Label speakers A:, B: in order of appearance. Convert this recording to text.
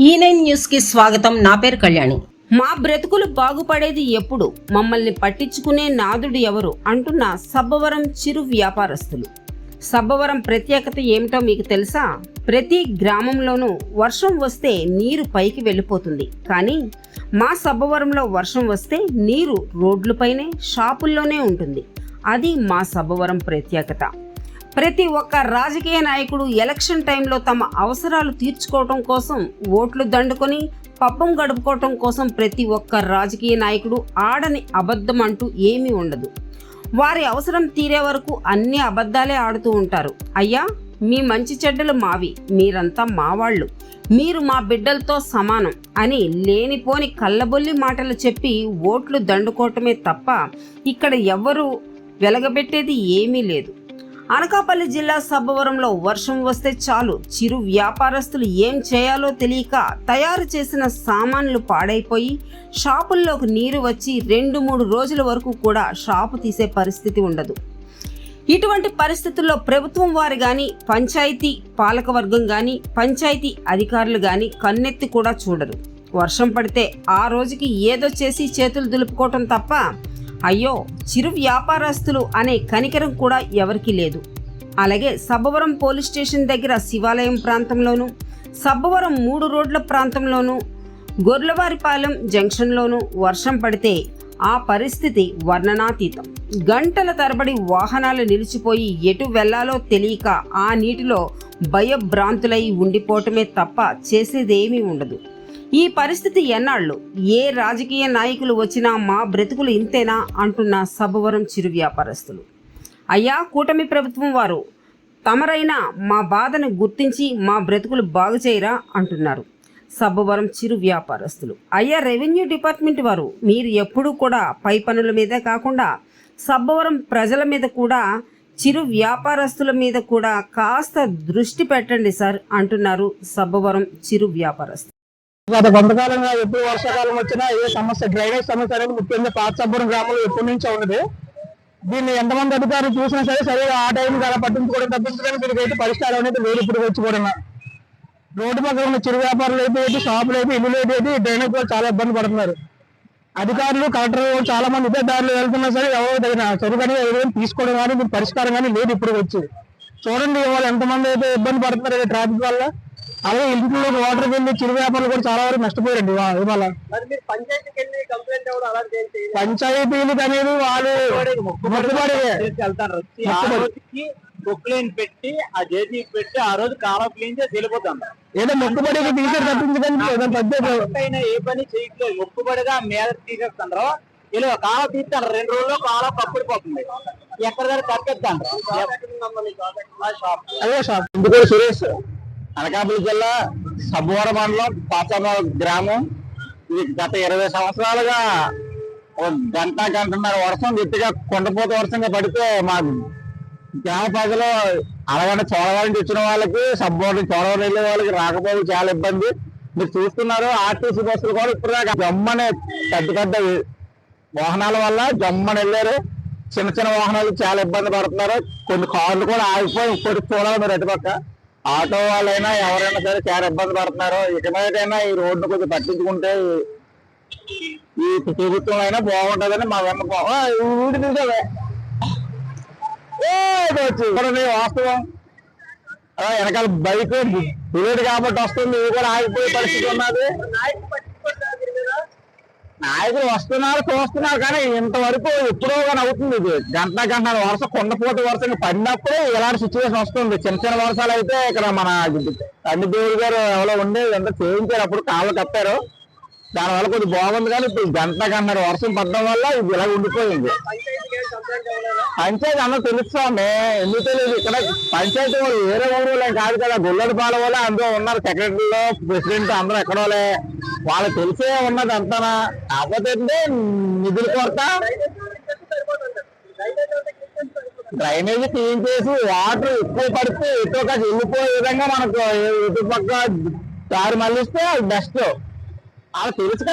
A: E ఈ nine న్యూస్కి స్వాగతం. నా పేరు కళ్యాణి.
B: మా బ్రతుకులు బాగుపడేది ఎప్పుడు? మమ్మల్ని పట్టించుకునే నాదుడు ఎవరు? అంటున్న సబ్బవరం చిరు వ్యాపారస్తులు. సబ్బవరం ప్రత్యేకత ఏమిటో మీకు తెలుసా? ప్రతి గ్రామంలోనూ వర్షం వస్తే నీరు పైకి వెళ్ళిపోతుంది. కానీ మా సబ్బవరంలో వర్షం వస్తే నీరు రోడ్లపైనే షాపుల్లోనే ఉంటుంది. అది మా సబ్బవరం ప్రత్యేకత. ప్రతి ఒక్క రాజకీయ నాయకుడు ఎలక్షన్ టైంలో తమ అవసరాలు తీర్చుకోవటం కోసం ఓట్లు దండుకొని పబ్బం గడుపుకోవటం కోసం ప్రతి ఒక్క రాజకీయ నాయకుడు ఆడని అబద్ధం అంటూ ఏమీ ఉండదు. వారి అవసరం తీరే వరకు అన్ని అబద్ధాలే ఆడుతూ ఉంటారు. అయ్యా మీ మంచి చెడ్డలు మావి. మీరంతా మావాళ్ళు మీరు మా బిడ్డలతో సమానం అని లేనిపోని కళ్ళబొల్లి మాటలు చెప్పి ఓట్లు దండుకోవటమే తప్ప ఇక్కడ ఎవ్వరూ వెలగబెట్టేది ఏమీ లేదు. అనకాపల్లి జిల్లా సబ్బవరంలో వర్షం వస్తే చాలు. చిరు వ్యాపారస్తులు ఏం చేయాలో తెలియక తయారు చేసిన సామాన్లు పాడైపోయి షాపుల్లోకి నీరు వచ్చి రెండు మూడు రోజుల వరకు కూడా షాపు తీసే పరిస్థితి ఉండదు. ఇటువంటి పరిస్థితుల్లో ప్రభుత్వం వారు కానీ పంచాయతీ పాలకవర్గం కానీ పంచాయతీ అధికారులు కానీ కన్నెత్తి కూడా చూడరు. వర్షం పడితే ఆ రోజుకి ఏదో చేసి చేతులు దులుపుకోవటం తప్ప అయ్యో చిరు వ్యాపారస్తులు అనే కనికరం కూడా ఎవరికీ లేదు. అలాగే సబ్బవరం పోలీస్ స్టేషన్ దగ్గర శివాలయం ప్రాంతంలోనూ సబ్బవరం మూడు రోడ్ల ప్రాంతంలోనూ గొర్లవారిపాలెం జంక్షన్లోనూ వర్షం పడితే ఆ పరిస్థితి వర్ణనాతీతం. గంటల తరబడి వాహనాలు నిలిచిపోయి ఎటు వెళ్ళాలో తెలియక ఆ నీటిలో భయభ్రాంతులై ఉండిపోవటమే తప్ప చేసేదేమీ ఉండదు. ఈ పరిస్థితి ఎన్నాళ్ళు? ఏ రాజకీయ నాయకులు వచ్చినా మా బ్రతుకులు ఇంతేనా? అంటున్న సబ్బవరం చిరు వ్యాపారస్తులు. అయ్యా కూటమి ప్రభుత్వం వారు తమరైనా మా బాధను గుర్తించి మా బ్రతుకులు బాగు చేయరా? అంటున్నారు సబ్బవరం చిరు వ్యాపారస్తులు. అయ్యా రెవెన్యూ డిపార్ట్మెంట్ వారు మీరు ఎప్పుడూ కూడా పై పనుల మీదే కాకుండా సబ్బవరం ప్రజల మీద కూడా చిరు వ్యాపారస్తుల మీద కూడా కాస్త దృష్టి పెట్టండి సార్ అంటున్నారు సబ్బవరం చిరు వ్యాపారస్తులు.
C: గత కొంతకాలంగా ఎప్పుడు వర్షాకాలం వచ్చినా ఏ సమస్య డ్రైనేజ్ సమస్య అనేది ముఖ్యంగా పాతసబ్బురం గ్రామంలో ఎప్పటి నుంచో ఉన్నది దీన్ని ఎంతమంది అధికారులు చూసినా సరే సరే ఆ టైం అలా పట్టించుకోవడం తప్పించుకొని దీనికైతే పరిష్కారం అనేది లేదు ఇప్పుడు వచ్చి కూడా. రోడ్డు పక్కన ఉన్న చిరు వ్యాపారులు అయితే షాపులు అయితే ఇల్లు అయితే డ్రైనేజ్ కూడా చాలా ఇబ్బంది పడుతున్నారు. అధికారులు కలెక్టర్ చాలా మంది ఇదే దారిలో వెళ్తున్నా సరే ఎవరు తగిన చదువుకొని ఏదైనా తీసుకోవడం కానీ దీనికి పరిష్కారం కానీ లేదు ఇప్పుడు వచ్చి. చూడండి వాళ్ళు ఎంతమంది అయితే ఇబ్బంది పడుతున్నారు ట్రాఫిక్ వల్ల. అలాగే ఇంట్లో వాటర్ బిల్లు చిరు వ్యాపారులు కూడా చాలా వరకు నష్టపోయారండి. ఇవా- ఇవాళ పంచాయతీలకు అనేది వాళ్ళు మొక్కుబడి.
D: బుక్లైన్ పెట్టి ఆ జేసీ పెట్టి ఆ రోజు కాలం క్లీన్ చేసి వెళ్ళిపోతాం
C: ఏదో మొక్కుబడికి తీసారు తప్పించడానికి
D: ఏ పని చేయట్లేదు. మొక్కుబడిగా మీద తీసేస్తాను ఇలా కాలం తీస్తాను రెండు రోజుల్లో కాలం కప్పుడిపోతుంది ఎక్కడ దగ్గర కట్టేస్తాను
C: అదే షాప్.
D: సురేష్ అనకాపల్లి జిల్లా సబ్బవరం మండలం పాచమ గ్రామం. ఇది గత ఇరవై సంవత్సరాలుగా ఒక గంట గంటన్నర వర్షం గట్టిగా కొండపోత వర్షంగా పడితే మా గ్రామ ప్రజలు అలాగంటే చోడవరం వచ్చిన వాళ్ళకి సబ్బవరం చోడవారి వెళ్ళే వాళ్ళకి రాకపోవడం చాలా ఇబ్బంది. మీరు చూస్తున్నారు ఆర్టీసీ బస్సులు కూడా ఇప్పుడు దాకా జమ్మనే పెద్ద పెద్ద వాహనాల వల్ల జమ్మని వెళ్ళారు. చిన్న చిన్న వాహనాలు చాలా ఇబ్బంది పడుతున్నారు. కొన్ని కార్లు కూడా ఆగిపోయి ఇప్పుడు చూడాలి మీరు అటుపక్క. ఆటో వాళ్ళైనా ఎవరైనా సరే చాలా ఇబ్బంది పడుతున్నారు. ఇక మీదైనా ఈ రోడ్డు కొంచెం పట్టించుకుంటే ఈ ప్రభుత్వం అయినా బాగుంటుందని మా విన్నపం ఊరి వాస్తవం. ఆ, వెనకాల బైక్ బుల్లెట్ కాబట్టి వస్తుంది. ఇది కూడా ఆగిపోయే పరిస్థితి ఉన్నది. నాయకులు వస్తున్నారు చూస్తున్నారు కానీ ఇంతవరకు ఎప్పుడో కానీ అవుతుంది ఇది. గంట గంట వరుస కొండపోటు వరుస పడినప్పుడు ఇలాంటి సిచ్యువేషన్ వస్తుంది. చిన్న చిన్న వర్షాలు అయితే ఇక్కడ మన తండ్రి గారు ఎవరో ఉండి ఎంత చేయించారు అప్పుడు కాళ్ళు కప్పారు. దానివల్ల కొద్దిగా బాగుంది కానీ ఇప్పుడు గంట గంట వర్షం పడడం వల్ల ఇది ఇలా ఉండిపోయింది. పంచాయతీ అన్న తెలుస్తాండి ఎందుకు తెలియదు? ఇక్కడ పంచాయతీ వాళ్ళు వేరే ఊరు కాదు కదా గొల్లడి పాల అందరూ ఉన్నారు. సెక్రటరీలో ప్రెసిడెంట్ అందరూ ఎక్కడోలే వాళ్ళకి తెలిసే ఉన్నది అంతనా? కాకపోతే ఏంటి, నిధుల కొరత డ్రైనేజ్ క్లీన్ చేసి వాటర్ ఎక్కువ పడితే ఎక్కువ కాదు వెళ్ళిపోయే విధంగా మనకు ఎటు పక్క దారి మళ్ళిస్తే బెస్ట్ వాళ్ళకి తెలుసు